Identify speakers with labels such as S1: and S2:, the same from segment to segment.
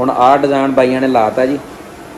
S1: ਹੁਣ ਆਹ ਡਿਜ਼ਾਈਨ ਬਾਈਆਂ ਨੇ ਲਾਤਾ ਜੀ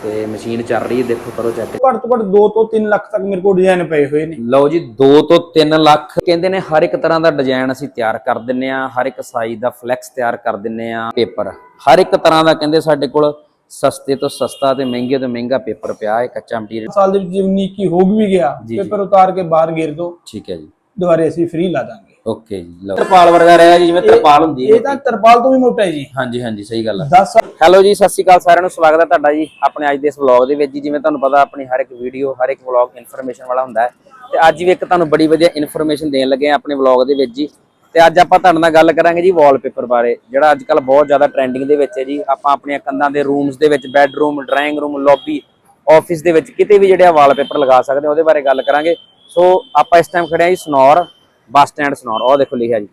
S1: ਤੇ ਮਸ਼ੀਨ ਚੱਲ ਰਹੀ ਹੈ ਦੇਖੋ ਕਰੋ ਚੈੱਕ
S2: ਘੱਟ ਤੋਂ ਘੱਟ 2 ਤੋਂ 3 ਲੱਖ ਤੱਕ ਮੇਰੇ ਕੋਲ ਡਿਜ਼ਾਈਨ ਪਏ ਹੋਏ ਨੇ।
S1: ਲਓ ਜੀ 2 ਤੋਂ 3 ਲੱਖ। ਕਹਿੰਦੇ ਨੇ ਹਰ ਇੱਕ ਤਰ੍ਹਾਂ ਦਾ ਡਿਜ਼ਾਈਨ ਅਸੀਂ ਤਿਆਰ ਕਰ ਦਿੰਨੇ ਆ ਹਰ ਇੱਕ ਸਾਈਜ਼ ਦਾ ਫਲੈਕਸ ਤਿਆਰ ਕਰ ਦਿੰਨੇ ਆ ਪੇਪਰ ਹਰ ਇੱਕ ਤਰ੍ਹਾਂ ਦਾ ਕਹਿੰਦੇ ਸਾਡੇ ਕੋਲ ਸਸਤੇ ਤੋਂ ਸਸਤਾ ਤੇ ਮਹਿੰਗੇ ਤੋਂ ਮਹਿੰਗਾ ਪੇਪਰ ਪਿਆ ਹੈ ਕੱਚਾ ਮਟੀਰੀਅਲ
S2: ਸਾਲ ਦੇ ਵਿੱਚ ਜਿੰਨੀ ਕੀ ਹੋ ਵੀ ਗਿਆ। ਪੇਪਰ ਉਤਾਰ ਕੇ ਬਾਹਰ ਗੇਰ ਦੋ।
S1: ਠੀਕ ਹੈ ਜੀ।
S2: ਦੁਬਾਰੇ ਅਸੀਂ ਫ੍ਰੀ ਲਾ ਦਾਂਗੇ।
S1: ਓਕੇ ਜੀ ਲਓ। ਤਰਪਾਲ ਵਰਗਾ ਰਿਹਾ ਜੀ ਜਿਵੇਂ ਤਰਪਾਲ ਹੁੰਦੀ ਹੈ
S2: ਇਹ ਤਾਂ ਤਰਪਾਲ ਤੋਂ ਵੀ ਮੋਟਾ ਹੈ ਜੀ।
S1: ਹਾਂਜੀ ਹਾਂਜੀ ਸਹੀ ਗੱਲ ਹੈ
S2: 10 ਸਾਲ
S1: ਹੈਲੋ ਜੀ ਸਤਿ ਸ਼੍ਰੀ ਅਕਾਲ ਸਾਰਿਆਂ ਨੂੰ ਸਵਾਗਤ ਹੈ ਤੁਹਾਡਾ ਜੀ ਆਪਣੇ ਅੱਜ ਦੇ ਇਸ ਵਲੌਗ ਦੇ ਵਿੱਚ ਜੀ ਜਿਵੇਂ ਤੁਹਾਨੂੰ ਪਤਾ ਆਪਣੀ ਹਰ ਇੱਕ ਵੀਡੀਓ ਹਰ ਇੱਕ ਵਲੌਗ ਇਨਫੋਰਮੇਸ਼ਨ ਵਾਲਾ ਹੁੰਦਾ ਹੈ। ਤੇ ਅੱਜ ਵੀ ਇੱਕ ਤੁਹਾਨੂੰ ਬੜੀ ਵਧੀਆ ਇਨਫੋਰਮੇਸ਼ਨ ਦੇਣ ਲੱਗੇ ਆ ਆਪਣੇ ਵਲੌਗ ਦੇ ਵਿੱਚ ਜੀ। ਤੇ ਅੱਜ ਆਪਾਂ ਤੁਹਾਡੇ ਨਾਲ ਗੱਲ ਕਰਾਂਗੇ ਜੀ ਵਾਲਪੇਪਰ ਬਾਰੇ ਜਿਹੜਾ ਅੱਜ ਕੱਲ ਬਹੁਤ ਜ਼ਿਆਦਾ ਟ੍ਰੈਂਡਿੰਗ ਦੇ ਵਿੱਚ ਹੈ ਜੀ। ਆਪਾਂ ਆਪਣੀਆਂ ਕੰਧਾਂ ਦੇ ਰੂਮਸ ਦੇ ਵਿੱਚ bedroom drawing room lobby office ਦੇ ਵਿੱਚ ਕਿਤੇ ਵੀ ਜਿਹੜੇ ਆ ਵਾਲਪੇਪਰ ਲਗਾ ਸਕਦੇ ਹੋ ਉਹਦੇ ਬਾਰੇ ਗੱਲ ਕਰਾਂਗੇ। ਸੋ ਆਪਾਂ ਇਸ ਟਾਈਮ ਖੜੇ ਆ ਜੀ ਸਨੌਰ ਬੱਸ ਸਟੈਂਡ ਸਨੌਰ ਉਹ ਦੇਖੋ ਲਿਖਿਆ ਜੀ।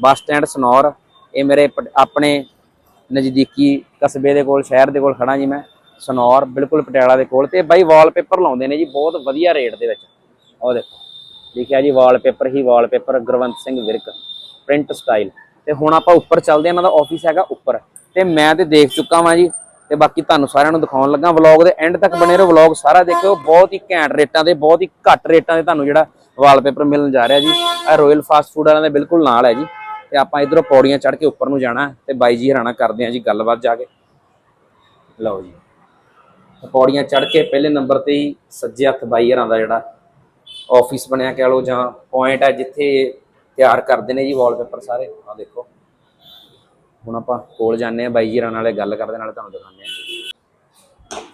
S1: ਬੱਸ ਸਟੈਂਡ ਸਨੌਰ, ਇਹ ਮੇਰੇ ਪ- ਆਪਣੇ ਨਜ਼ਦੀਕੀ ਕਸਬੇ ਦੇ ਕੋਲ, ਸ਼ਹਿਰ ਦੇ ਕੋਲ ਖੜਾ ਜੀ ਮੈਂ। ਸਨੌਰ ਬਿਲਕੁਲ ਪਟਿਆਲਾ ਦੇ ਕੋਲ ਤੇ ਬਾਈ ਵਾਲਪੇਪਰ ਲਾਉਂਦੇ ਨੇ ਜੀ, ਬਹੁਤ ਵਧੀਆ ਰੇਟ ਦੇ ਵਿੱਚ। ਉਹ ਦੇਖੋ, ਲਿਖਿਆ ਜੀ ਵਾਲਪੇਪਰ ਹੀ wallpaper Gurwant Singh Virk print style ਤੇ ਹੁਣ ਆਪਾਂ ਉੱਪਰ ਚੱਲਦੇ ਹਾਂ, ਇਹਨਾਂ ਦਾ ਆਫਿਸ ਹੈਗਾ ਉੱਪਰ। ਤੇ ਮੈਂ ਤੇ ਦੇਖ ਚੁੱਕਾ ਵਾਂ ਜੀ ਤੇ ਬਾਕੀ ਤੁਹਾਨੂੰ ਸਾਰਿਆਂ ਨੂੰ ਦਿਖਾਉਣ ਲੱਗਾ ਵਲੌਗ ਦੇ ਐਂਡ ਤੱਕ ਬਣੇ ਰਹੋ। ਵਲੌਗ ਸਾਰਾ ਦੇਖਿਓ। ਬਹੁਤ ਹੀ ਘੈਂਟ ਰੇਟਾਂ ਦੇ, ਬਹੁਤ ਹੀ ਘੱਟ ਰੇਟਾਂ ਦੇ ਤੁਹਾਨੂੰ ਜਿਹੜਾ ਵਾਲਪੇਪਰ ਮਿਲਣ ਜਾ ਰਿਹਾ ਜੀ। ਇਹ ਰਾਇਲ ਫਾਸਟ ਫੂਡ ਵਾਲਿਆਂ ਦੇ ਬਿਲਕੁਲ ਨਾਲ ਹੈ ਜੀ। ਤੇ ਆਪਾਂ ਇਧਰੋਂ ਪੌੜੀਆਂ ਚੜ੍ਹ ਕੇ ਉੱਪਰ ਨੂੰ ਜਾਣਾ ਤੇ ਬਾਈ ਜੀ ਹਰਾਣਾ ਕਰਦੇ ਆ ਜੀ ਗੱਲਬਾਤ ਜਾ ਕੇ। ਲਓ ਜੀ। ਪੌੜੀਆਂ ਚੜ੍ਹ ਕੇ ਪਹਿਲੇ ਨੰਬਰ ਤੇ ਹੀ ਸੱਜੇ ਹੱਥ ਬਾਈ ਹਰਾਂ ਦਾ ਜਿਹੜਾ ਆਫਿਸ ਬਣਿਆ ਕਹਿ ਲਓ ਜਾਂ ਪੁਆਇੰਟ ਹੈ ਜਿੱਥੇ ਤਿਆਰ ਕਰਦੇ ਨੇ ਜੀ ਵਾਲਪੇਪਰ ਸਾਰੇ। ਆ ਦੇਖੋ। ਹੁਣ ਆਪਾਂ ਕੋਲ ਜਾਂਦੇ ਆ ਬਾਈ ਜੀ ਹਰਾਂ ਨਾਲੇ ਗੱਲ ਕਰਦੇ ਨਾਲੇ ਤੁਹਾਨੂੰ ਦਿਖਾਉਂਦੇ ਆ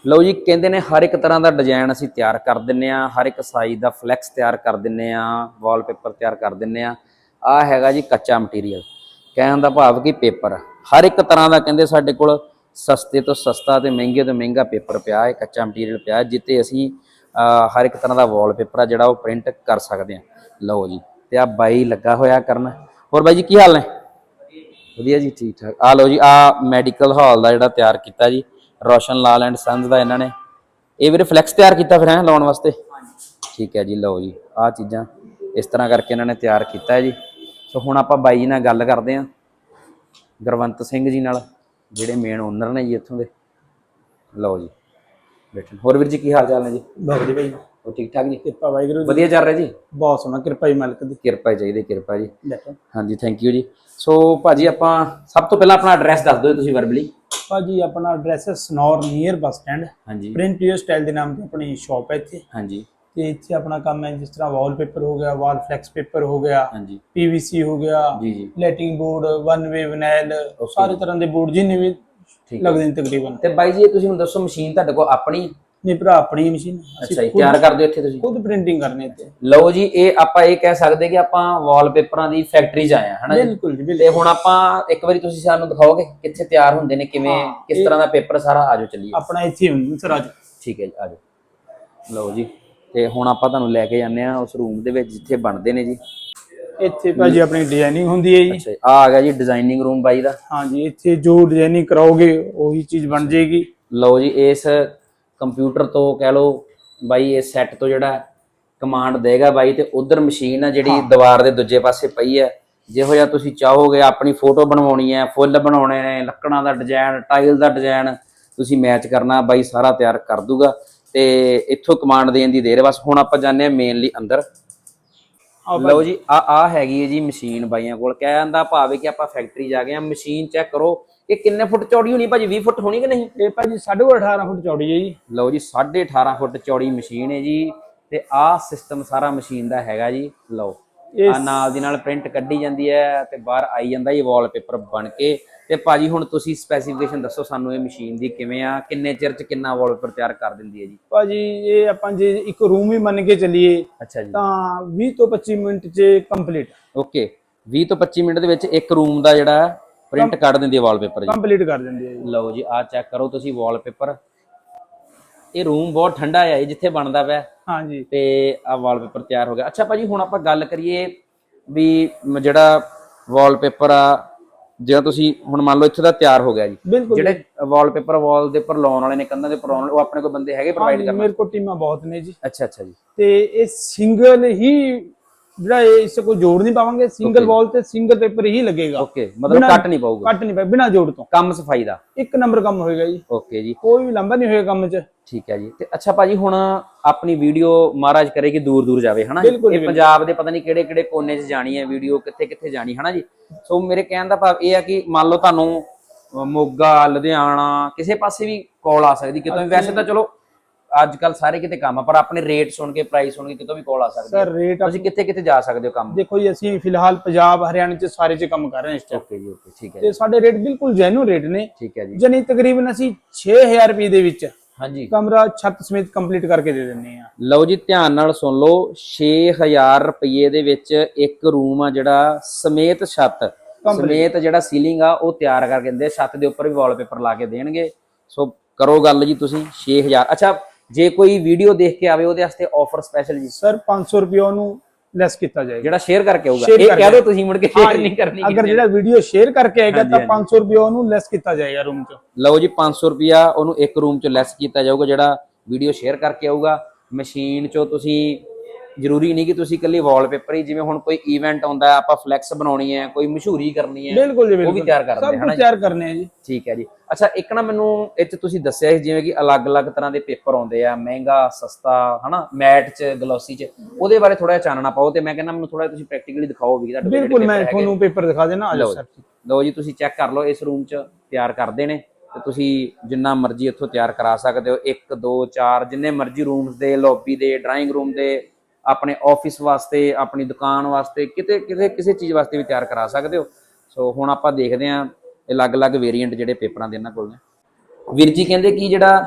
S1: ਲਓ ਜੀ, ਕਹਿੰਦੇ ਨੇ ਹਰ ਇੱਕ ਤਰ੍ਹਾਂ ਦਾ ਡਿਜ਼ਾਈਨ ਅਸੀਂ ਤਿਆਰ ਕਰ ਦਿੰਨੇ ਆ ਹਰ ਇੱਕ ਸਾਈਜ਼ ਦਾ ਫਲੈਕਸ ਤਿਆਰ ਕਰ ਦਿੰਨੇ ਆ ਵਾਲਪੇਪਰ ਤਿਆਰ ਕਰ ਦਿੰਨੇ ਆ ਆ ਹੈਗਾ ਜੀ ਕੱਚਾ ਮਟੀਰੀਅਲ ਕਹਿਣ ਦਾ ਭਾਵ ਕਿ ਪੇਪਰ ਹਰ ਇੱਕ ਤਰ੍ਹਾਂ ਦਾ ਕਹਿੰਦੇ ਸਾਡੇ ਕੋਲ ਸਸਤੇ ਤੋਂ ਸਸਤਾ ਤੇ ਮਹਿੰਗੇ ਤੋਂ ਮਹਿੰਗਾ ਪੇਪਰ ਪਿਆ ਹੈ ਕੱਚਾ ਮਟੀਰੀਅਲ ਪਿਆ ਹੈ ਜਿੱਤੇ ਅਸੀਂ ਹਰ ਇੱਕ ਤਰ੍ਹਾਂ ਦਾ ਵਾਲਪੇਪਰ ਆ ਜਿਹੜਾ ਉਹ ਪ੍ਰਿੰਟ ਕਰ ਸਕਦੇ ਆ ਲਓ ਜੀ, ਤੇ ਆ ਬਾਈ ਲੱਗਾ ਹੋਇਆ ਕਰਨ। ਹੋਰ ਬਾਈ ਜੀ, ਕੀ ਹਾਲ ਨੇ? ਵਧੀਆ ਜੀ, ਠੀਕ ਠਾਕ। ਆ ਲਓ ਜੀ ਆ ਮੈਡੀਕਲ ਹਾਲ ਦਾ ਜਿਹੜਾ ਤਿਆਰ ਕੀਤਾ ਜੀ, ਰੋਸ਼ਨ ਲਾਲ ਐਂਡ ਸੰਸ ਦਾ ਇਹਨਾਂ ਨੇ। ਇਹ ਵੀਰੇ ਫਲੈਕਸ ਤਿਆਰ ਕੀਤਾ ਫਿਰ, ਹੈ, ਲਾਉਣ ਵਾਸਤੇ? ਠੀਕ ਹੈ ਜੀ, ਲਓ ਜੀ ਆ ਚੀਜ਼ਾਂ ਇਸ ਤਰ੍ਹਾਂ ਕਰਕੇ ਇਹਨਾਂ ਨੇ ਤਿਆਰ ਕੀਤਾ ਹੈ ਜੀ। ਸੋ ਹੁਣ ਆਪਾਂ ਬਾਈ ਜੀ ਨਾਲ ਗੱਲ ਕਰਦੇ ਆਂ ਗੁਰਵੰਤ ਸਿੰਘ ਜੀ ਨਾਲ, ਜਿਹੜੇ ਮੇਨ ਓਨਰ ਨੇ ਜੀ ਇੱਥੋਂ ਦੇ। ਲਓ ਜੀ ਬੈਠੋ ਹੋਰ ਵੀਰ ਜੀ, ਕੀ ਹਾਲ ਚਾਲ ਨੇ ਜੀ?
S2: ਬਹੁਤ ਵਧੀਆ ਭਾਈ
S1: ਉਹ ਠੀਕ ਠਾਕ ਜੀ?
S2: ਕਿਰਪਾ ਵਾਹਿਗੁਰੂ ਦੀ
S1: ਵਧੀਆ ਚੱਲ ਰਿਹਾ ਜੀ?
S2: ਬਹੁਤ ਸੋਹਣਾ ਕਿਰਪਾ ਹੀ ਮਾਲਕ ਦੀ।
S1: ਕਿਰਪਾ ਹੀ ਚਾਹੀਦੀ ਕਿਰਪਾ ਜੀ। ਹਾਂਜੀ ਥੈਂਕ ਯੂ ਜੀ। ਸੋ ਭਾਜੀ ਆਪਾਂ ਸਭ ਤੋਂ ਪਹਿਲਾਂ ਆਪਣਾ ਐਡਰੈਸ ਦੱਸ ਦਿਓ ਤੁਸੀਂ ਵਰਬਲੀ
S2: ਭਾਜੀ ਆਪਣਾ ਐਡਰੈਸ ਹੈ ਸਨੌਰ ਨੀਅਰ ਬੱਸ ਸਟੈਂਡ।
S1: ਹਾਂਜੀ।
S2: ਪ੍ਰਿੰਟ ਯੂ ਸਟਾਈਲ ਦੇ ਨਾਮ ਤੇ ਆਪਣੀ ਸ਼ਾਪ ਹੈ ਇੱਥੇ।
S1: ਹਾਂਜੀ।
S2: ਤੇ ਇੱਥੇ ਆਪਣਾ ਕੰਮ ਹੈ ਜਿਸ ਤਰ੍ਹਾਂ ਵਾਲਪੇਪਰ ਹੋ ਗਿਆ ਵਾਲ ਫਲੈਕਸ ਪੇਪਰ ਹੋ ਗਿਆ
S1: ਹਾਂਜੀ।
S2: ਪੀਵੀਸੀ ਹੋ ਗਿਆ
S1: ਜੀ ਜੀ।
S2: Lettering board one way vinyl ਸਾਰੇ ਤਰ੍ਹਾਂ ਦੇ ਬੋਰਡ ਜਿੰਨੇ ਵੀ ਲੱਗਦੇ ਨੇ ਤਕਰੀਬਨ।
S1: ਤੇ ਬਾਈ ਜੀ ਤੁਸੀਂ ਮੈਨੂੰ ਦੱਸੋ ਮਸ਼ੀਨ ਤੁਹਾਡੇ ਕੋਲ ਆਪਣੀ
S2: ਨਹੀਂ ਭਰਾ ਆਪਣੀ ਮਸ਼ੀਨ।
S1: ਅੱਛਾ ਜੀ ਤਿਆਰ ਕਰਦੇ ਹੋ ਇੱਥੇ ਤੁਸੀਂ?
S2: ਖੁਦ ਪ੍ਰਿੰਟਿੰਗ ਕਰਨੀ ਇੱਥੇ।
S1: ਲਓ ਜੀ ਇਹ ਆਪਾਂ ਇਹ ਕਹਿ ਸਕਦੇ ਕਿ ਆਪਾਂ ਵਾਲਪੇਪਰਾਂ ਦੀ ਫੈਕਟਰੀ 'ਚ ਆਏ ਆ ਹਨਾ
S2: ਬਿਲਕੁਲ ਜੀ ਬਿਲਕੁਲ।
S1: ਤੇ ਹੁਣ ਆਪਾਂ ਇੱਕ ਵਾਰੀ ਤੁਸੀਂ ਸਾਨੂੰ ਦਿਖਾਓਗੇ ਕਿੱਥੇ ਤਿਆਰ ਹੁੰਦੇ ਨੇ ਕਿਵੇਂ ਕਿਸ ਤਰ੍ਹਾਂ ਦਾ ਪੇਪਰ ਸਾਰਾ ਆਜੋ ਚੱਲੀਏ।
S2: ਆਪਣਾ ਇੱਥੇ ਹੁੰਦਾ ਸਰ ਅੱਜ
S1: ਠੀਕ ਹੈ ਜੀ ਆਜੋ ਲਓ ਜੀ ਤੇ ਹੁਣ ਆਪਾਂ ਤੁਹਾਨੂੰ ਲੈ ਕੇ ਜਾਂਦੇ ਆ ਉਸ ਰੂਮ ਦੇ ਵਿੱਚ ਜਿੱਥੇ ਬਣਦੇ ਨੇ ਜੀ।
S2: ਇੱਥੇ ਭਾਜੀ ਆਪਣੀ ਡਿਜ਼ਾਈਨਿੰਗ ਹੁੰਦੀ ਹੈ ਜੀ।
S1: ਅੱਛਾ ਆ ਆ ਗਿਆ ਜੀ ਡਿਜ਼ਾਈਨਿੰਗ ਰੂਮ ਬਾਈ ਦਾ।
S2: ਹਾਂਜੀ ਇੱਥੇ ਜੋ ਡਿਜ਼ਾਈਨਿੰਗ ਕਰਾਓਗੇ ਉਹੀ ਚੀਜ਼ ਬਣ ਜਾਏਗੀ।
S1: ਲਓ ਜੀ ਇਸ ਕੰਪਿਊਟਰ ਤੋਂ ਕਹਿ ਲਓ ਬਾਈ ਇਹ ਸੈੱਟ ਤੋਂ ਜਿਹੜਾ ਕਮਾਂਡ ਦੇਗਾ ਬਾਈ ਤੇ ਉਧਰ ਮਸ਼ੀਨ ਆ ਜਿਹੜੀ ਦੀਵਾਰ ਦੇ ਦੂਜੇ ਪਾਸੇ ਪਈ ਹੈ ਜਿਹੋ ਜਿਹਾ ਤੁਸੀਂ ਚਾਹੋਗੇ ਆਪਣੀ ਫੋਟੋ ਬਣਵਾਉਣੀ ਹੈ ਫੁੱਲ ਬਣਾਉਣੇ ਨੇ ਲੱਕੜਾਂ ਦਾ ਡਿਜ਼ਾਈਨ ਟਾਈਲ ਦਾ ਡਿਜ਼ਾਈਨ ਤੁਸੀਂ ਮੈਚ ਕਰਨਾ ਬਾਈ ਸਾਰਾ ਤਿਆਰ ਕਰ ਦੂਗਾ ਤੇ ਇੱਥੋਂ ਕਮਾਂਡ ਦੇਣ ਦੀ ਦੇਰ। ਬਸ ਹੁਣ ਆਪਾਂ ਜਾਂਦੇ ਹਾਂ ਮੇਨਲੀ ਅੰਦਰ। ਲਓ ਜੀ ਆ ਆ ਹੈਗੀ ਹੈ ਜੀ ਮਸ਼ੀਨ ਬਾਈਆਂ ਕੋਲ। ਕਹਿਣ ਦਾ ਭਾਵ ਕਿ ਆਪਾਂ ਫੈਕਟਰੀ ਜਾ ਗਏ ਆ ਮਸ਼ੀਨ ਚੈੱਕ ਕਰੋ ਇਹ ਕਿੰਨੇ ਫੁੱਟ ਚੌੜੀ ਹੋਣੀ ਭਾਜੀ 20 ਫੁੱਟ ਹੋਣੀ ਕਿ ਨਹੀਂ?
S2: ਇਹ ਭਾਜੀ 18.5 ਫੁੱਟ ਚੌੜੀ ਹੈ ਜੀ।
S1: ਲਓ ਜੀ 18.5 ਫੁੱਟ ਚੌੜੀ ਮਸ਼ੀਨ ਹੈ ਜੀ ਤੇ ਆਹ ਸਿਸਟਮ ਸਾਰਾ ਮਸ਼ੀਨ ਦਾ ਹੈਗਾ ਜੀ। ਲਓ ਆ ਨਾਲ ਦੀ ਨਾਲ ਪ੍ਰਿੰਟ ਕੱਢੀ ਜਾਂਦੀ ਹੈ ਤੇ ਬਾਹਰ ਆਈ ਜਾਂਦਾ ਇਹ ਵਾਲਪੇਪਰ ਬਣ ਕੇ। ਤੇ ਭਾਜੀ ਹੁਣ ਤੁਸੀਂ ਸਪੈਸੀਫਿਕੇਸ਼ਨ ਦੱਸੋ ਸਾਨੂੰ ਇਹ ਮਸ਼ੀਨ ਦੀ ਕਿਵੇਂ ਆ ਕਿੰਨੇ ਚਿਰ ਚ ਕਿੰਨਾ ਵਾਲਪੇਪਰ ਤਿਆਰ ਕਰ ਦਿੰਦੀ ਹੈ ਜੀ?
S2: ਭਾਜੀ ਇਹ ਆਪਾਂ ਜੇ ਇੱਕ ਰੂਮ ਵੀ ਮੰਨ ਕੇ ਚੱਲੀਏ
S1: ਅੱਛਾ ਜੀ।
S2: ਤਾਂ 20 ਤੋਂ 25 ਮਿੰਟ 'ਚ ਕੰਪਲੀਟ
S1: ਓਕੇ 20 ਤੋਂ 25 ਮਿੰਟ ਦੇ ਵਿੱਚ ਇੱਕ ਰੂਮ ਦਾ ਜਿਹੜਾ ਪ੍ਰਿੰਟ ਕੱਢ ਦਿੰਦੀ ਹੈ ਵਾਲਪੇਪਰ ਜੀ।
S2: ਕੰਪਲੀਟ ਕਰ ਦਿੰਦੀ ਹੈ ਜੀ।
S1: ਲਓ ਜੀ ਆ ਚੈੱਕ ਕਰੋ ਤੁਸੀਂ ਵਾਲਪੇਪਰ ਇਹ ਰੂਮ ਬਹੁਤ ਠੰਡਾ ਹੈ ਜਿੱਥੇ ਬਣਦਾ ਪਿਆ।
S2: ਹਾਂਜੀ
S1: ਤੇ ਆ ਵਾਲਪੇਪਰ ਤਿਆਰ ਹੋ ਗਿਆ। ਅੱਛਾ ਭਾਜੀ ਹੁਣ ਆਪਾਂ ਗੱਲ ਕਰੀਏ ਵੀ ਜਿਹੜਾ ਵਾਲਪੇਪਰ ਆ ਜਿਹੜਾ ਤੁਸੀਂ ਹੁਣ ਮੰਨ ਲਓ ਇੱਥੇ ਦਾ ਤਿਆਰ ਹੋ ਗਿਆ ਜੀ। ਜਿਹੜੇ ਵਾਲਪੇਪਰ ਵਾਲ ਦੇ ਉੱਪਰ ਲਾਉਣ ਵਾਲੇ ਨੇ ਕੰਧਾਂ ਦੇ ਉੱਪਰ ਲਾਉਣ ਵਾਲੇ ਉਹ ਆਪਣੇ ਕੋਲ ਬੰਦੇ ਹੈਗੇ ਪ੍ਰੋਵਾਈਡ ਕਰਨ?
S2: ਮੇਰੇ ਕੋਲ ਟੀਮਾਂ ਬਹੁਤ ਨੇ ਜੀ।
S1: ਅੱਛਾ ਅੱਛਾ ਜੀ।
S2: ਤੇ ਇਹ ਸਿੰਗਲ ਹੀ ਜਿਹੜਾ ਇਹ ਇਸ ਕੋਈ ਜੋੜ ਨਹੀਂ ਪਾਵਾਂਗੇ ਸਿੰਗਲ ਵਾਲ ਤੇ ਸਿੰਗਲ ਪੇਪਰ ਹੀ ਲੱਗੇਗਾ।
S1: ਓਕੇ ਮਤਲਬ ਕੱਟ ਨਹੀਂ ਪਾਊਗਾ।
S2: ਕੱਟ ਨਹੀਂ ਪਏ ਬਿਨਾ ਜੋੜ ਤੋਂ।
S1: ਕੰਮ ਸਫ਼ਾਈ ਦਾ।
S2: ਇੱਕ ਨੰਬਰ ਕੰਮ ਹੋਏਗਾ ਜੀ।
S1: ਓਕੇ ਜੀ।
S2: ਕੋਈ ਵੀ ਲੰਬਾ ਨਹੀਂ ਹੋਏਗਾ ਕੰਮ 'ਚ।
S1: ਠੀਕ ਹੈ ਜੀ। ਤੇ ਅੱਛਾ ਭਾਜੀ ਹੁਣ ਆਪਣੀ ਵੀਡੀਓ ਮਹਾਰਾਜ ਕਰੇ ਕਿ ਦੂਰ ਦੂਰ ਜਾਵੇ ਹਨਾ ਇਹ ਪੰਜਾਬ ਦੇ ਪਤਾ ਨਹੀਂ ਕਿਹੜੇ ਕਿਹੜੇ ਕੋਨੇ 'ਚ ਜਾਣੀ ਹੈ ਵੀਡੀਓ ਕਿੱਥੇ ਕਿੱਥੇ ਜਾਣੀ ਹਨਾ ਜੀ? ਸੋ ਮੇਰੇ ਕਹਿਣ ਦਾ ਭਾਵ ਇਹ ਆ ਕਿ ਮੰਨ ਲਓ ਤੁਹਾਨੂੰ ਮੋਗਾ ਲੁਧਿਆਣਾ ਕਿਸੇ ਪਾਸੇ ਵੀ ਕਾਲ ਆ ਸਕਦੀ ਕਿਤੋਂ ਵੀ। ਵੈਸੇ ਤਾਂ ਚਲੋ ਅੱਜ ਕੱਲ ਸਾਰੇ ਕਿਤੇ ਕੰਮ ਆ ਪਰ ਆਪਣੇ ਰੇਟ ਸੁਣ ਕੇ ਪ੍ਰਾਈਸ ਸੁਣ ਕੇ ਕਿਤੋਂ ਵੀ ਕਾਲ ਆ ਸਕਦੀ ਹੈ।
S2: ਸਰ ਰੇਟ
S1: ਤੁਸੀਂ ਕਿੱਥੇ ਕਿੱਥੇ ਜਾ ਸਕਦੇ ਹੋ ਕੰਮ?
S2: ਦੇਖੋ ਜੀ ਅਸੀਂ ਫਿਲਹਾਲ ਪੰਜਾਬ ਹਰਿਆਣਾ 'ਚ ਸਾਰੇ 'ਚ ਕੰਮ ਕਰ ਰਹੇ ਹਾਂ ਇਸ ਟਾਈਮ
S1: ਓਕੇ ਜੀ ਓਕੇ ਠੀਕ ਹੈ
S2: ਤੇ ਸਾਡੇ ਰੇਟ ਬਿਲਕੁਲ ਜੈਨੂਨ ਰੇਟ ਨੇ।
S1: ਠੀਕ ਹੈ ਜੀ।
S2: ਜਨੀ ਤਕਰੀਬਨ ਅਸੀਂ 6000 ਰੁਪਏ ਦੇ ਵਿੱਚ
S1: ਹਾਂਜੀ।
S2: ਕਮਰਾ ਛੱਤ ਸਮੇਤ ਕੰਪਲੀਟ ਕਰਕੇ ਦੇ ਦਿੰਨੇ ਆ
S1: ਲਓ ਜੀ ਧਿਆਨ ਨਾਲ ਸੁਣ ਲਓ 6000 ਰੁਪਏ ਦੇ ਵਿੱਚ ਇੱਕ ਰੂਮ ਆ ਜਿਹੜਾ ਸਮੇਤ ਛੱਤ। ਸਮੇਤ ਜਿਹੜਾ ਸੀਲਿੰਗ ਆ ਉਹ ਤਿਆਰ ਕਰਕੇ ਦਿੰਦੇ। ਛੱਤ ਦੇ ਉੱਪਰ ਵੀ ਵਾਲਪੇਪਰ ਲਾ ਕੇ ਦੇਣਗੇ। ਸੋ ਕਰੋ ਗੱਲ ਜੀ ਤੁਸੀਂ 6000 ਅੱਛਾ ਜੇ ਕੋਈ ਵੀਡੀਓ ਦੇਖ ਕੇ ਆਵੇ ਉਹਦੇ ਵਾਸਤੇ ਆਫਰ ਸਪੈਸ਼ਲ ਜੀ।
S2: ਸਰ 500 ਰੁਪਏ ਉਹਨੂੰ ਲੈਸ ਕੀਤਾ ਜਾਏਗਾ।
S1: ਜਿਹੜਾ ਸ਼ੇਅਰ ਕਰਕੇ ਆਊਗਾ। ਇਹ। ਕਹਿ ਦਿਓ ਤੁਸੀਂ ਮੁੜ ਕੇ ਸ਼ੇਅਰ ਨਹੀਂ ਕਰਨੀ
S2: ਅਗਰ ਜਿਹੜਾ ਵੀਡੀਓ ਸ਼ੇਅਰ ਕਰਕੇ ਆਏਗਾ ਤਾਂ
S1: ਹਾਂਜੀ।
S2: 500 ਰੁਪਏ ਉਹਨੂੰ ਲੈਸ ਕੀਤਾ ਜਾਏਗਾ ਰੂਮ 'ਚ।
S1: ਲਓ ਜੀ 500 ਰੁਪਿਆ ਉਹਨੂੰ ਇੱਕ ਰੂਮ ਚ ਲੈਸ ਕੀਤਾ ਜਾਊਗਾ ਜਿਹੜਾ ਵੀਡੀਓ ਸ਼ੇਅਰ ਕਰਕੇ ਆਊਗਾ। ਮਸ਼ੀਨ ਚੋਂ ਤੁਸੀਂ ਜ਼ਰੂਰੀ ਨਹੀਂ ਕਿ ਤੁਸੀਂ ਇਕੱਲੀ ਵਾਲਪੇਪਰ ਹੀ ਜਿਵੇਂ ਹੁਣ ਕੋਈ ਇਵੈਂਟ ਆਉਂਦਾ ਹੈ ਆਪਾਂ ਫਲੈਕਸ ਬਣਾਉਣੀ ਹੈ ਕੋਈ ਮਸ਼ਹੂਰੀ ਕਰਨੀ ਹੈ
S2: ਬਿਲਕੁਲ ਜੀ
S1: ਉਹ ਵੀ ਤਿਆਰ ਕਰਦੇ
S2: ਸਭ
S1: ਹਨਾ
S2: ਕੁਝ? ਤਿਆਰ ਕਰਨੇ ਆ ਜੀ
S1: ਠੀਕ ਹੈ ਜੀ ਅੱਛਾ ਇੱਕ ਨਾ ਮੈਨੂੰ 'ਚ ਤੁਸੀਂ ਦੱਸਿਆ ਸੀ ਜਿਵੇਂ ਕਿ ਅਲੱਗ-ਅਲੱਗ ਤਰ੍ਹਾਂ ਦੇ ਪੇਪਰ ਆਉਂਦੇ ਆ ਮਹਿੰਗਾ ਸਸਤਾ ਹਨਾ ਮੈਟ 'ਚ ਗਲੋਸੀ 'ਚ ਉਹਦੇ ਬਾਰੇ ਥੋੜਾ ਜਿਹਾ ਚਾਨਣਾ ਪਾਓ ਤੇ ਮੈਂ ਕਹਿੰਦਾ ਮੈਨੂੰ ਥੋੜਾ ਤੁਸੀਂ ਪ੍ਰੈਕਟੀਕਲੀ ਦਿਖਾਓ ਵੀ ਤੁਹਾਡੇ
S2: ਬਿਲਕੁਲ ਮੈਂ। ਤੁਹਾਨੂੰ ਪੇਪਰ ਦਿਖਾ ਦੇਣਾ
S1: ਲਓ
S2: ਸਰ।
S1: ਲਓ ਜੀ ਤੁਸੀਂ ਚੈੱਕ ਕਰ ਲਓ ਇਸ ਰੂਮ 'ਚ ਤਿਆਰ ਕਰਦੇ ਨੇ ਤੇ ਤੁਸੀਂ ਜਿੰਨਾ ਮਰਜ਼ੀ ਇੱਥੋਂ ਤਿਆਰ ਕਰਾ ਸਕਦੇ ਹੋ 1 2 4 ਜਿੰਨੇ ਮਰਜ਼ੀ ਰੂਮਸ ਦੇ ਲੌਬੀ ਦੇ ਡਰਾਇੰਗ ਰੂਮ ਦੇ ਆਪਣੇ ਆਫਿਸ ਵਾਸਤੇ ਆਪਣੀ ਦੁਕਾਨ ਵਾਸਤੇ ਕਿਤੇ ਕਿਸੇ ਕਿਸੇ ਚੀਜ਼ ਵਾਸਤੇ ਵੀ ਤਿਆਰ ਕਰਾ ਸਕਦੇ ਹੋ। ਸੋ ਹੁਣ ਆਪਾਂ ਦੇਖਦੇ ਹਾਂ ਅਲੱਗ-ਅਲੱਗ ਵੇਰੀਐਂਟ ਜਿਹੜੇ ਪੇਪਰਾਂ ਦੇ ਇਹਨਾਂ ਕੋਲ ਨੇ। ਵੀਰ ਜੀ ਕਹਿੰਦੇ ਕਿ ਜਿਹੜਾ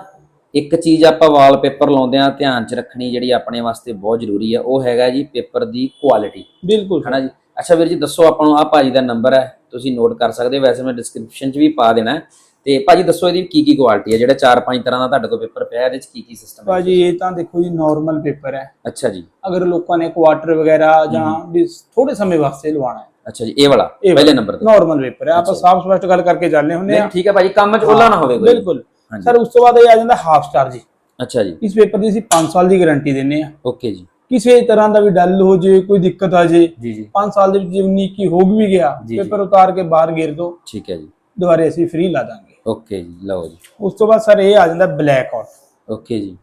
S1: ਇੱਕ ਚੀਜ਼ ਆਪਾਂ ਵਾਲਪੇਪਰ ਲਾਉਂਦੇ ਆ ਧਿਆਨ 'ਚ ਰੱਖਣੀ ਜਿਹੜੀ ਆਪਣੇ ਵਾਸਤੇ ਬਹੁਤ ਜ਼ਰੂਰੀ ਹੈ ਉਹ ਹੈਗਾ ਜੀ ਪੇਪਰ ਦੀ ਕੁਆਲਿਟੀ
S2: ਬਿਲਕੁਲ
S1: ਹਨਾ ਜੀ? ਅੱਛਾ ਵੀਰ ਜੀ ਦੱਸੋ ਆਪਾਂ ਨੂੰ ਆ ਭਾਜੀ ਦਾ ਨੰਬਰ ਹੈ ਤੁਸੀਂ ਨੋਟ ਕਰ ਸਕਦੇ ਵੈਸੇ ਮੈਂ ਡਿਸਕ੍ਰਿਪਸ਼ਨ 'ਚ ਵੀ ਪਾ ਦੇਣਾ ਹੈ। ਤੇ ਭਾਜੀ ਦੱਸੋ ਇਹਦੀ ਕੀ ਕੀ ਕੁਆਲਿਟੀ ਹੈ? ਜਿਹੜਾ 4-5 ਤਰ੍ਹਾਂ ਦਾ ਤੁਹਾਡੇ ਕੋਲ ਪੇਪਰ ਪਿਆ ਇਹਦੇ 'ਚ ਕੀ ਕੀ ਸਿਸਟਮ ਹੈ?
S2: ਭਾਜੀ ਇਹ ਤਾਂ ਦੇਖੋ ਜੀ ਨਾਰਮਲ ਪੇਪਰ ਹੈ।
S1: ਅੱਛਾ ਜੀ।
S2: ਅਗਰ ਲੋਕਾਂ ਨੇ ਕੁਆਟਰ ਵਗੈਰਾ ਜਾਂ ਵੀ ਥੋੜੇ ਸਮੇਂ ਵਾਸਤੇ ਲਵਾਉਣਾ ਹੈ।
S1: ਅੱਛਾ ਜੀ ਇਹ ਵਾਲਾ ਪਹਿਲੇ ਨੰਬਰ ਤੇ।
S2: ਨਾਰਮਲ ਪੇਪਰ ਹੈ। ਆਪਾਂ ਸਾਫ਼ ਸਪਸ਼ਟ ਗੱਲ ਕਰਕੇ ਚੱਲਨੇ ਹੁੰਦੇ ਆ
S1: ਠੀਕ ਹੈ ਭਾਜੀ ਕੰਮ 'ਚ ਓਲਾ ਨਾ ਹੋਵੇ ਕੋਈ।
S2: ਬਿਲਕੁਲ। ਸਰ ਉਸ ਤੋਂ ਬਾਅਦ ਇਹ ਆ ਜਾਂਦਾ ਹਾਫ ਸਟਾਰ ਜੀ।
S1: ਅੱਛਾ ਜੀ।
S2: ਇਸ ਪੇਪਰ ਦੀ ਅਸੀਂ 5 ਸਾਲ ਦੀ ਗਾਰੰਟੀ ਦਿੰਨੇ ਆ
S1: ਓਕੇ ਜੀ।
S2: ਕਿਸੇ ਤਰ੍ਹਾਂ ਦਾ ਵੀ ਡੱਲ ਹੋ ਜੇ ਕੋਈ ਦਿੱਕਤ ਆ ਜੇ
S1: ਜੀ ਜੀ।
S2: 5 ਸਾਲ ਦੇ ਵਿੱਚ ਜੇ 19 ਕੀ ਹੋ ਵੀ ਗਿਆ। ਪੇਪਰ ਉਤਾਰ ਕੇ ਬਾਹਰ ਗੇਰ ਦੋ।
S1: ਠੀਕ ਹੈ ਜੀ।
S2: ਦੁਬਾਰੇ ਅਸੀਂ ਫ੍ਰੀ ਲਾ ਦਾਂਗੇ।
S1: ਓਕੇ ਜੀ ਲਓ ਜੀ।
S2: ਉਸ ਤੋਂ ਬਾਅਦ ਸਰ ਇਹ ਆ ਜਾਂਦਾ ਬਲੈਕ ਆਊਟ
S1: ਓਕੇ ਜੀ।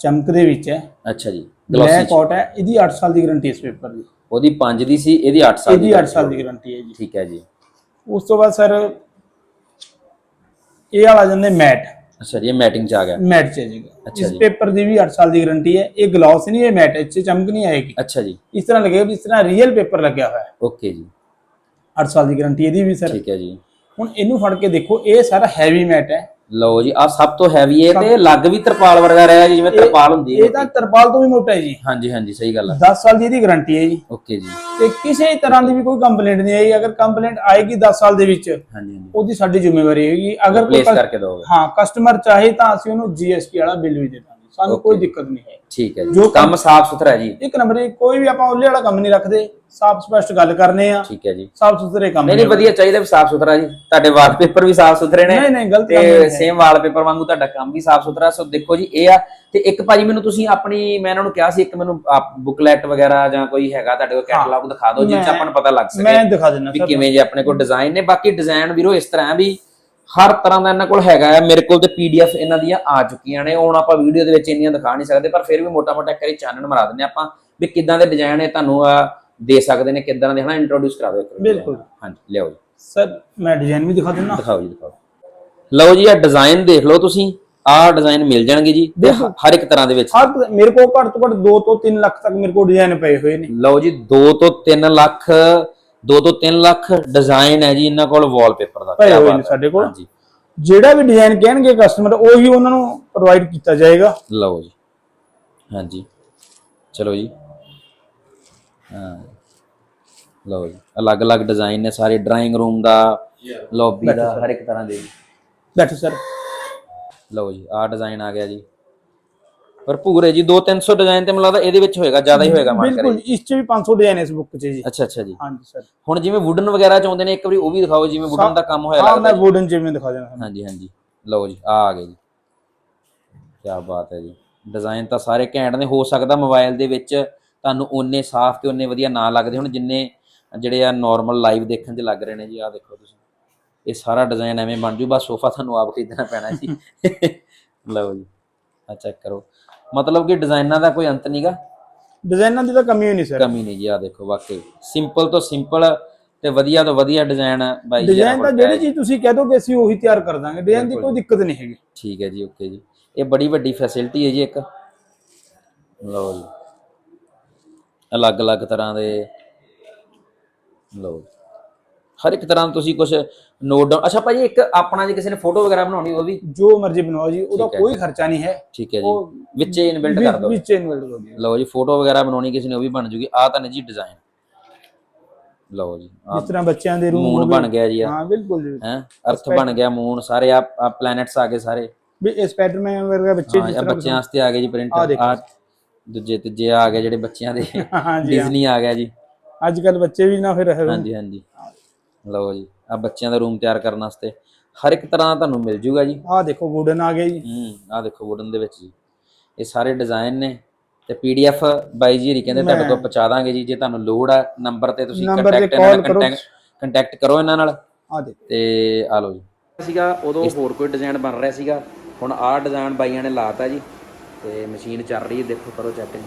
S2: ਚਮਕ ਦੇ ਵਿੱਚ ਹੈ।
S1: ਅੱਛਾ ਜੀ
S2: ਬਲੈਕ ਆਊਟ ਹੈ ਇਹਦੀ 8 ਸਾਲ ਦੀ ਗਾਰੰਟੀ ਇਸ ਪੇਪਰ ਦੀ।
S1: ਉਹਦੀ 5 ਦੀ ਸੀ ਇਹਦੀ 8 ਸਾਲ
S2: ਇਹਦੀ
S1: ਦੀ
S2: 8 ਸਾਲ ਦੀ ਗਾਰੰਟੀ ਹੈ ਜੀ।
S1: ਠੀਕ ਹੈ ਜੀ।
S2: ਉਸ ਤੋਂ ਬਾਅਦ ਸਰ ਇਹ ਵਾਲਾ ਜਾਂਦੇ ਮੈਟ
S1: ਅੱਛਾ ਜੀ ਇਹ ਮੈਟਿੰਗ 'ਚ ਆ ਗਿਆ।
S2: ਮੈਟ ਚ ਜੀਗਾ
S1: ਅੱਛਾ
S2: ਇਸ। ਪੇਪਰ ਦੀ ਵੀ 8 ਸਾਲ ਦੀ ਗਾਰੰਟੀ ਹੈ। ਇਹ ਗਲਾਸ ਨਹੀਂ ਇਹ ਮੈਟ ਇੱਥੇ ਚਮਕ ਨਹੀਂ ਆਏਗੀ।
S1: ਅੱਛਾ ਜੀ।
S2: ਇਸ ਤਰ੍ਹਾਂ ਲੱਗੇਗਾ ਵੀ ਇਸ ਤਰ੍ਹਾਂ ਰੀਅਲ ਪੇਪਰ ਲੱਗਿਆ ਹੋਇਆ ਹੈ।
S1: ਓਕੇ ਜੀ।
S2: 8 ਸਾਲ ਦੀ ਗਾਰੰਟੀ ਇਹਦੀ ਵੀ ਸਰ।
S1: ਠੀਕ ਹੈ ਜੀ।
S2: ਹੁਣ ਇਹਨੂੰ ਫੜ ਕੇ ਦੇਖੋ ਇਹ ਸਾਰਾ ਹੈਵੀ ਮੈਟ ਹੈ।
S1: ਲਓ ਜੀ ਆ ਸਭ ਤੋਂ ਹੈਵੀ ਹੈ ਤੇ ਲੱਗ ਵੀ ਤਰਪਾਲ ਵਰਗਾ ਰਿਹਾ ਜੀ ਜਿਵੇਂ ਤਰਪਾਲ ਹੁੰਦੀ ਹੈ।
S2: ਇਹ ਤਾਂ ਤਰਪਾਲ ਤੋਂ ਵੀ ਮੋਟਾ ਹੈ ਜੀ।
S1: ਹਾਂਜੀ ਹਾਂਜੀ ਸਹੀ ਗੱਲ ਹੈ।
S2: 10 ਸਾਲ ਦੀ ਇਹਦੀ ਗਾਰੰਟੀ ਹੈ ਜੀ।
S1: ਓਕੇ ਜੀ।
S2: ਤੇ ਕਿਸੇ ਤਰ੍ਹਾਂ ਦੀ ਵੀ ਕੋਈ ਕੰਪਲੇਂਟ ਨਹੀਂ ਆਈ। ਅਗਰ ਕੰਪਲੇਂਟ ਆਏਗੀ 10 ਸਾਲ ਦੇ ਵਿੱਚ
S1: ਹਾਂਜੀ ਹਾਂਜੀ।
S2: ਉਹਦੀ ਸਾਡੀ ਜ਼ਿੰਮੇਵਾਰੀ ਹੋਏਗੀ। ਅਗਰ ਕੋਈ
S1: ਕਰਕੇ ਦੋਗੇ
S2: ਹਾਂ ਕਸਟਮਰ ਚਾਹੇ ਤਾਂ ਅਸੀਂ ਉਹਨੂੰ ਜੀਐਸਟੀ ਵਾਲਾ ਬਿੱਲ ਵੀ ਦੇ ਦਾਂਗੇ। ਸਾਨੂੰ ਕੋਈ ਦਿੱਕਤ ਨਹੀਂ ਹੈ।
S1: ਠੀਕ ਹੈ ਜੀ।
S2: ਜੋ
S1: ਕੰਮ ਸਾਫ਼ ਸੁਥਰਾ ਹੈ ਜੀ।
S2: ਇੱਕ ਨੰਬਰ ਇਹ ਕੋਈ ਵੀ ਆਪਾਂ ਉਹਲੇ ਵਾਲਾ ਕੰਮ ਨਹੀਂ ਰੱਖਦੇ। ਸਾਫ਼ ਸਪਸ਼ਟ ਗੱਲ ਕਰਨੇ ਆ।
S1: ਠੀਕ ਹੈ ਜੀ।
S2: ਸਾਫ਼ ਸੁਥਰੇ ਕੰਮ
S1: ਨਹੀਂ ਨਹੀਂ ਵਧੀਆ ਚਾਹੀਦਾ ਵੀ ਸਾਫ਼ ਸੁਥਰਾ ਜੀ। ਤੁਹਾਡੇ ਵਾਲਪੇਪਰ ਵੀ ਸਾਫ਼ ਸੁਥਰੇ ਨੇ।
S2: ਨਹੀਂ ਨਹੀਂ ਗਲਤ ਕੰਮ
S1: ਤੇ। ਸੇਮ ਵਾਲਪੇਪਰ ਵਾਂਗੂ ਤੁਹਾਡਾ ਕੰਮ ਵੀ ਸਾਫ਼ ਸੁਥਰਾ। ਸੋ ਦੇਖੋ ਜੀ ਇਹ ਆ ਤੇ ਇੱਕ ਭਾਜੀ ਮੈਨੂੰ ਤੁਸੀਂ ਆਪਣੀ ਮੈਂ ਇਹਨਾਂ ਨੂੰ ਕਿਹਾ ਸੀ ਇੱਕ ਮੈਨੂੰ ਬੁਕਲੈਟ ਵਗੈਰਾ ਜਾਂ ਕੋਈ ਹੈਗਾ ਤੁਹਾਡੇ ਕੋਲ ਕੈਟਲੌਗ ਦਿਖਾ ਦਿਓ ਜਿਸ ਚ ਆਪਾਂ ਨੂੰ ਪਤਾ ਲੱਗ ਸਕੇ
S2: ਮੈਂ ਦਿਖਾ ਦਿੰਦਾ
S1: ਵੀ ਕਿਵੇਂ ਜੇ ਆਪਣੇ ਕੋਲ ਡਿਜ਼ਾਈਨ ਨੇ। ਬਾਕੀ ਡਿਜ਼ਾਈਨ ਵੀਰੋ ਇਸ ਤਰ੍ਹਾਂ ਵੀ ਹਰ ਤਰ੍ਹਾਂ ਦਾ ਇਹਨਾਂ ਕੋਲ ਹੈਗਾ ਹੈ ਮੇਰੇ ਕੋਲ ਤੇ ਪੀਡੀਐਫ ਇਹਨਾਂ ਦੀਆਂ ਆ ਚੁੱਕੀਆਂ ਨੇ। ਹੁਣ ਆਪਾਂ ਵੀਡੀਓ ਦੇ ਵਿੱਚ ਇੰਨੀਆਂ ਦਿਖਾ ਨਹੀਂ ਸਕਦੇ ਪਰ ਫਿਰ ਵੀ ਮੋਟਾ-ਮੋਟਾ ਇੱਕ ਵਾਰੀ ਚਾਨਣ ਮਰਾ ਦਿੰਦੇ ਹਾਂ ਆਪਾਂ ਵੀ ਕਿੱਦਾਂ ਦੇ ਡਿਜ਼ਾਈਨ ਇਹ ਤੁਹਾਨੂੰ ਦੇ ਸਕਦੇ ਨੇ ਕਿੱਦਾਂ ਦੇ ਹਨਾ ਇੰਟਰੋਡਿਊਸ ਕਰਾ ਦਿਓ।
S2: ਬਿਲਕੁਲ।
S1: ਹਾਂਜੀ ਲਿਆਓ ਜੀ।
S2: ਸਰ ਮੈਂ ਡਿਜ਼ਾਈਨ ਵੀ ਦਿਖਾ ਦਿੰਦਾ।
S1: ਦਿਖਾਓ ਜੀ ਦਿਖਾਓ। ਲਓ ਜੀ ਇਹ ਡਿਜ਼ਾਈਨ ਦੇਖ ਲਓ ਤੁਸੀਂ। ਆਹ ਡਿਜ਼ਾਈਨ ਮਿਲ ਜਾਣਗੇ ਜੀ। ਹਰ ਇੱਕ ਤਰ੍ਹਾਂ ਦੇ ਵਿੱਚ।
S2: ਹਰ ਮੇਰੇ ਕੋਲ ਘੱਟ ਤੋਂ ਘੱਟ 2 ਤੋਂ 3 ਲੱਖ ਤੱਕ ਮੇਰੇ ਕੋਲ ਡਿਜ਼ਾਈਨ ਪਏ ਹੋਏ ਨੇ।
S1: ਲਓ ਜੀ 2 ਤੋਂ 3 ਲੱਖ 2 ਤੋਂ 3 ਲੱਖ ਡਿਜ਼ਾਈਨ ਹੈ ਜੀ ਇਹਨਾਂ ਕੋਲ ਵਾਲਪੇਪਰ ਦਾ ਕਿਆ
S2: ਹੋਏ ਨੇ
S1: ਹੈ।
S2: ਸਾਡੇ ਕੋਲ।
S1: ਹਾਂਜੀ।
S2: ਜਿਹੜਾ ਵੀ ਡਿਜ਼ਾਈਨ ਕਹਿਣਗੇ ਕਸਟਮਰ ਉਹੀ ਉਹਨਾਂ ਨੂੰ ਪ੍ਰੋਵਾਈਡ ਕੀਤਾ ਜਾਏਗਾ।
S1: ਲਓ ਜੀ। ਹਾਂਜੀ। ਚਲੋ ਜੀ। ਹਾਂ। ਲਓ ਜੀ। ਅਲੱਗ-ਅਲੱਗ ਡਿਜ਼ਾਈਨ ਨੇ ਸਾਰੇ ਡਰਾਇੰਗ ਰੂਮ ਦਾ ਲੌਬੀ ਦਾ ਹਰ ਇੱਕ ਤਰ੍ਹਾਂ ਦੇ।
S2: ਬੈਠੋ ਸਰ
S1: ਲਓ ਜੀ। ਆਹ ਡਿਜ਼ਾਈਨ ਆ ਗਿਆ ਜੀ। ਭਰਪੂਰ ਹੈ ਜੀ 2-300 ਡਿਜ਼ਾਈਨ ਤੇ ਮੈਨੂੰ ਲੱਗਦਾ ਇਹਦੇ ਵਿੱਚ ਹੋਏਗਾ ਜ਼ਿਆਦਾ ਹੀ ਹੋਏਗਾ ਮਾਰ ਕਰੇ
S2: ਬਿਲਕੁਲ ਇਸ 'ਚ ਵੀ 500 ਡਿਜ਼ਾਈਨ ਇਸ ਬੁੱਕ 'ਚ ਜੀ।
S1: ਅੱਛਾ ਅੱਛਾ ਜੀ।
S2: ਹਾਂਜੀ ਸਰ।
S1: ਹੁਣ ਜਿਵੇਂ ਵੁਡਨ ਵਗੈਰਾ ਚ ਆਉਂਦੇ ਨੇ ਇੱਕ ਵਾਰੀ ਉਹ ਵੀ ਦਿਖਾਓ ਜਿਵੇਂ ਵੁਡਨ ਦਾ ਕੰਮ ਹੋਇਆ
S2: ਹਾਂ
S1: ਲੱਗਦਾ
S2: ਮੈਂ ਵੁਡਨ ਜਿਵੇਂ ਦਿਖਾ ਦੇਣਾ।
S1: ਹਾਂਜੀ ਹਾਂਜੀ। ਲਓ ਜੀ ਆ ਆ ਗਏ ਜੀ। ਕੀ ਬਾਤ ਹੈ ਜੀ। ਡਿਜ਼ਾਈਨ ਤਾਂ ਸਾਰੇ ਘੈਂਟ ਨੇ ਹੋ ਸਕਦਾ ਮੋਬਾਈਲ ਦੇ ਵਿੱਚ ਤੁਹਾਨੂੰ ਓਨੇ ਸਾਫ਼ ਤੇ ਓਨੇ ਵਧੀਆ ਨਾ ਲੱਗਦੇ ਹੁਣ ਜਿੰਨੇ ਜਿਹੜੇ ਆ ਨਾਰਮਲ ਲਾਈਵ ਦੇਖਣ 'ਚ ਲੱਗ ਰਹੇ ਨੇ ਜੀ ਆਹ ਦੇਖੋ ਤੁਸੀਂ। ਇਹ ਸਾਰਾ ਡਿਜ਼ਾਈਨ ਐਵੇਂ ਬਣ ਜੂ ਬਸ ਸੋਫਾ ਤੁਹਾਨੂੰ ਆਪ ਖਰੀਦਣਾ ਪੈਣਾ ਜੀ। ਲਓ ਜੀ ਆ ਚੈੱਕ ਕਰੋ। ਮਤਲਬ ਕਿ ਡਿਜ਼ਾਈਨਾਂ ਦਾ ਕੋਈ ਅੰਤ ਨਹੀਂਗਾ
S2: ਡਿਜ਼ਾਈਨਾਂ ਦੀ ਤਾਂ ਕਮੀ ਹੋਈ ਨਹੀਂ ਸਰ।
S1: ਕਮੀ ਨਹੀਂ ਜੀ ਆ ਦੇਖੋ ਵਾਕਈ। ਸਿੰਪਲ ਤੋਂ ਸਿੰਪਲ ਤੇ ਵਧੀਆ ਤੋਂ ਵਧੀਆ ਡਿਜ਼ਾਈਨ ਬਾਈ
S2: ਡਿਜ਼ਾਈਨ ਤਾਂ ਜਿਹੜੀ ਚੀਜ਼ ਤੁਸੀਂ ਕਹਿ ਦੋਗੇ ਅਸੀਂ ਉਹੀ ਤਿਆਰ ਕਰ ਦਾਂਗੇ। ਡਿਜ਼ਾਈਨ ਦੀ ਕੋਈ ਦਿੱਕਤ ਨਹੀਂ ਹੈਗੀ।
S1: ਠੀਕ ਹੈ ਜੀ ਓਕੇ ਜੀ। ਇਹ ਬੜੀ ਵੱਡੀ ਫੈਸਿਲਿਟੀ ਹੈ ਜੀ ਇੱਕ। ਲਓ ਜੀ। ਅਲੱਗ-ਅਲੱਗ ਤਰ੍ਹਾਂ ਦੇ। ਲਓ। ਹਰ ਇੱਕ ਤਰ੍ਹਾਂ ਦਾ ਤੁਸੀਂ ਕੁਝ ਨੋਟ ਡਾਊਨ ਅੱਛਾ ਭਾਜੀ ਇੱਕ ਆਪਣਾ ਜੇ ਕਿਸੇ ਨੇ ਫੋਟੋ ਵਗੈਰਾ ਬਣਾਉਣੀ ਉਹ ਵੀ
S2: ਜੋ ਮਰਜ਼ੀ ਬਣਵਾਓ ਜੀ ਉਹਦਾ
S1: ਠੀਕ ਹੈ
S2: ਕੋਈ ਖਰਚਾ ਨਹੀਂ ਹੈ।
S1: ਠੀਕ ਹੈ ਜੀ।
S2: ਉਹ
S1: ਵਿੱਚੇ ਇਨਬਿਲਟ ਕਰ ਦੋ
S2: ਵਿੱਚ ਇਨਵਰਟ ਹੋ ਗਿਆ।
S1: ਲਓ ਜੀ ਫੋਟੋ ਵਗੈਰਾ ਬਣਾਉਣੀ ਕਿਸੇ ਨੇ ਉਹ ਵੀ ਬਣ ਜੂਗੀ। ਆ ਤਾਂ ਨੇ ਜੀ ਡਿਜ਼ਾਈਨ ਲਓ ਜੀ ਆ
S2: ਜਿਸ ਤਰ੍ਹਾਂ ਬੱਚਿਆਂ ਦੇ ਰੂਮ
S1: ਮੂਨ ਬਣ ਗਿਆ ਜੀ ਆ
S2: ਹਾਂ ਬਿਲਕੁਲ ਜੀ।
S1: ਹੈ ਅਰਥ ਬਣ ਗਿਆ ਮੂਨ ਸਾਰੇ ਆ ਪਲੈਨਟਸ ਆ ਗਏ ਸਾਰੇ।
S2: ਵੀ ਇਹ ਸਪਾਈਡਰਮੈਨ ਵਰਗਾ ਬੱਚੇ
S1: ਹਾਂ
S2: ਜਿਸ
S1: ਇਹ
S2: ਤਰ੍ਹਾਂ
S1: ਬੱਚਿਆਂ ਵਾਸਤੇ ਆ ਗਏ ਜੀ ਪ੍ਰਿੰਟ
S2: ਆਹ ਦੇਖੋ।
S1: ਆ ਦੂਜੇ ਤੀਜੇ ਆ ਗਏ ਜਿਹੜੇ ਬੱਚਿਆਂ ਦੇ।
S2: ਹਾਂ ਜੀ ਹਾਂ।
S1: ਡਿਜ਼ਨੀ ਆ ਗਿਆ ਜੀ।
S2: ਅੱਜ ਕੱਲ ਬੱਚੇ ਵੀ ਨਾ ਫਿਰ
S1: ਹਾਂਜੀ ਹਾਂਜੀ। ਲਓ ਜੀ ਆ ਬੱਚਿਆਂ ਦਾ ਰੂਮ ਤਿਆਰ ਕਰਨ ਵਾਸਤੇ ਹਰ ਇੱਕ ਤਰ੍ਹਾਂ ਦਾ ਤੁਹਾਨੂੰ ਮਿਲ ਜੂਗਾ ਜੀ।
S2: ਆਹ ਦੇਖੋ ਵੁਡਨ ਆ ਗਿਆ ਜੀ।
S1: ਹੂੰ ਆ ਦੇਖੋ ਵੁਡਨ ਦੇ ਵਿੱਚ ਜੀ। ਇਹ ਸਾਰੇ ਡਿਜ਼ਾਈਨ ਨੇ ਤੇ ਪੀਡੀਐਫ ਬਾਈ ਜੀ ਹਰੀ ਕਹਿੰਦੇ ਤੁਹਾਡੇ ਕੋਲ ਪਹੁੰਚਾ ਦਾਂਗੇ ਜੀ। ਜੇ ਤੁਹਾਨੂੰ ਲੋੜ ਆ ਨੰਬਰ ਤੇ ਤੁਸੀਂ ਕੰਟੈਕਟ
S2: ਕਰੋ।
S1: ਨਾਲ ਕੰਟੈਕਟ ਕਰੋ ਇਹਨਾਂ ਨਾਲ।
S2: ਆਹ ਦੇਖੋ।
S1: ਤੇ ਆ ਲਓ ਜੀ। ਸੀਗਾ ਉਦੋਂ ਹੋਰ ਕੋਈ ਡਿਜ਼ਾਈਨ ਬਣ ਰਿਹਾ ਸੀਗਾ। ਹੁਣ ਆਹ ਡਿਜ਼ਾਈਨ ਬਾਈਆਂ ਨੇ ਲਾਤਾ ਜੀ। ਤੇ ਮਸ਼ੀਨ ਚੱਲ ਰਹੀ ਹੈ ਦੇਖੋ ਕਰੋ ਚੈੱਕ ਜੀ।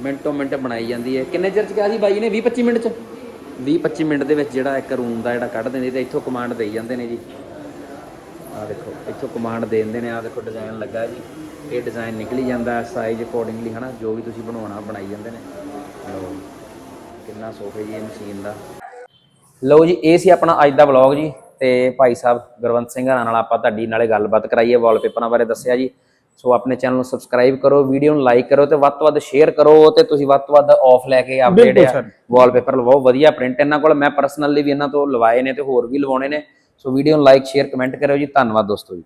S1: ਮਿੰਟੋ ਮਿੰਟ ਬਣਾਈ ਜਾਂਦੀ ਹੈ। ਕਿੰਨੇ ਚਿਰ ਚ ਕਿਹਾ ਸੀ ਬਾਈ ਨੇ? 20 25 ਮਿੰਟ ਚ? 20 25 ਮਿੰਟ ਦੇ ਵਿੱਚ ਜਿਹੜਾ ਇੱਕ ਰੂਮ ਦਾ ਜਿਹੜਾ ਕੱਢ ਦਿੰਦੇ ਤੇ ਇੱਥੋਂ ਕਮਾਂਡ ਦੇਈ ਜਾਂਦੇ ਨੇ ਜੀ। ਆਹ ਦੇਖੋ, ਇੱਥੋਂ ਕਮਾਂਡ ਦੇ ਦਿੰਦੇ ਨੇ, ਆਹ ਦੇਖੋ ਡਿਜ਼ਾਈਨ ਲੱਗਾ ਜੀ। ਇਹ ਡਿਜ਼ਾਈਨ ਨਿਕਲੀ ਜਾਂਦਾ ਸਾਈਜ਼ ਅਕੋਰਡਿੰਗਲੀ ਹਨਾ? ਜੋ ਵੀ ਤੁਸੀਂ ਬਣਾਉਣਾ, ਬਣਾਈ ਜਾਂਦੇ ਨੇ। ਲਓ ਕਿੰਨਾ ਸੋਫੇ ਜੀ ਇਹ ਮਸ਼ੀਨ ਦਾ। ਲਓ ਜੀ, ਇਹ ਸੀ ਆਪਣਾ ਅੱਜ ਦਾ ਵਲੌਗ ਜੀ। ਤੇ ਭਾਈ ਸਾਹਿਬ ਗੁਰਵੰਤ ਸਿੰਘ ਹਰਾਂ ਨਾਲ ਆਪਾਂ ਤੁਹਾਡੀ ਨਾਲੇ ਗੱਲਬਾਤ ਕਰਾਈਏ ਵਾਲਪੇਪਰਾਂ ਬਾਰੇ ਦੱਸਿਆ ਜੀ। ਸੋ ਆਪਣੇ ਚੈਨਲ ਨੂੰ ਸਬਸਕ੍ਰਾਈਬ ਕਰੋ ਵੀਡੀਓ ਨੂੰ ਲਾਈਕ ਕਰੋ ਤੇ ਵੱਧ ਤੋਂ ਵੱਧ ਸ਼ੇਅਰ ਕਰੋ ਤੇ ਤੁਸੀਂ ਵੱਧ ਤੋਂ ਵੱਧ ਆਫ ਲੈ ਕੇ ਜਿਹੜੇ ਆ ਵਾਲਪੇਪਰ ਲਵਾਓ। ਵਧੀਆ ਪ੍ਰਿੰਟ ਇਹਨਾਂ ਕੋਲ। ਮੈਂ ਪਰਸਨਲੀ ਵੀ ਇਹਨਾਂ ਤੋਂ ਲਵਾਏ ਨੇ ਤੇ ਹੋਰ ਵੀ ਲਵਾਉਣੇ ਨੇ। ਸੋ ਵੀਡੀਓ ਨੂੰ ਲਾਈਕ ਸ਼ੇਅਰ ਕਮੈਂਟ ਕਰਿਓ ਜੀ। ਧੰਨਵਾਦ ਦੋਸਤੋ ਜੀ।